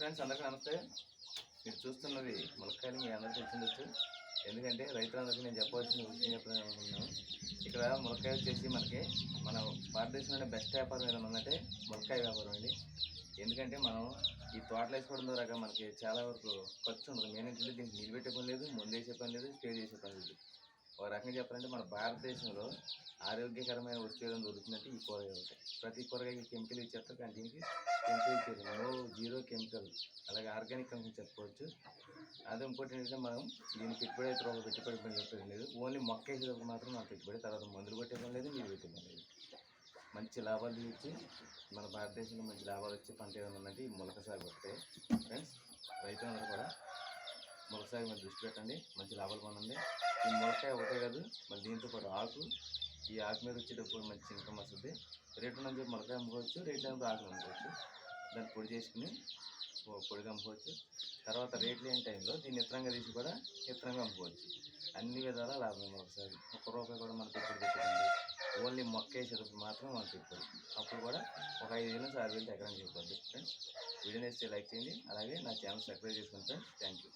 Friends అందరికీ నమస్తే. మీరు చూస్తున్నది ములక్కాయలు మీ అందరికీ తెలిసిండొచ్చు. ఎందుకంటే రైతులందరికీ నేను చెప్పవలసిన విషయం చెప్పాలని అనుకుంటున్నాను. ఇక్కడ ములక్కాయ వచ్చేసి మనకి మన భారతదేశంలోనే బెస్ట్ వ్యాపారం ఏదైనా ఉందంటే ములక్కాయ వ్యాపారం అండి. ఎందుకంటే మనం ఈ తోటలు వేసుకోవడం ద్వారా మనకి చాలా వరకు ఖర్చు ఉండదు మెయిన్ ఏంటంటే దీనికి నీళ్ళు పెట్టే పని లేదు ముందు వేసే పని లేదు స్టే చేసే పని లేదు. ఒక రకంగా చెప్పాలంటే మన భారతదేశంలో ఆరోగ్యకరమైన వస్తువు ఏదైనా దొరుకుతుందంటే ఈ కూరగాయ ఉంటాయి. ప్రతి కూరగాయకి కెమికల్ ఇచ్చేస్తారు కానీ దీనికి కెమికల్ ఇచ్చేది నో జీరో కెమికల్. అలాగే ఆర్గానిక్ అని చెప్పుకోవచ్చు అదే ఇంకోటి ఏంటంటే మనం దీని పెట్టుబడి అయితే ఒక పెట్టుబడి పని లేదు. ఓన్లీ మొక్క వేసేటప్పుడు మాత్రం మనం పెట్టుబడి తర్వాత మందులు కొట్టేయడం లేదు నీళ్ళు పెట్టడం లేదు. మంచి లాభాలు తీసి మన భారతదేశంలో మంచి లాభాలు వచ్చే పంట ఏదైనా ఉందంటే ఈ మొలక సాగు ఫ్రెండ్స్ రైతులందరూ కూడా మొలక మీరు మీద దృష్టి పెట్టండి మంచి లాభాలు పొందండి. ఈ మొలకాయ ఒకటే కాదు మరి దీంతో పాటు ఆకు. ఈ ఆకు మీద వచ్చేటప్పుడు మంచి ఇన్కమ్ వస్తుంది రేటు ఉన్నది మొలకాయ అమ్ముకోవచ్చు రేట్ ఉన్నది ఆకు అమ్ముకోవచ్చు. దాన్ని పొడి చేసుకుని పొడిగా అమ్ముకోవచ్చు. తర్వాత రేట్లు లేని టైంలో దీన్ని ఇతరంగా తీసి కూడా ఇతరంగా అమ్ముకోవచ్చు. అన్ని విధాలా లాభం ఒకసారి ఒక్క రూపాయి కూడా మనకి ఇప్పుడు పెట్టండి ఓన్లీ మొక్క వేసేటప్పుడు మాత్రం మనకి ఇప్పుడు అప్పుడు కూడా ఒక ఐదు వేల నుంచి ఆరు వేలు ఎకరానికి చెప్పండి ఫ్రెండ్స్ వీడియో నచ్చితే లైక్ చేయండి. అలాగే నా ఛానల్ సబ్స్క్రైబ్ చేసుకుంటాను థ్యాంక్ యూ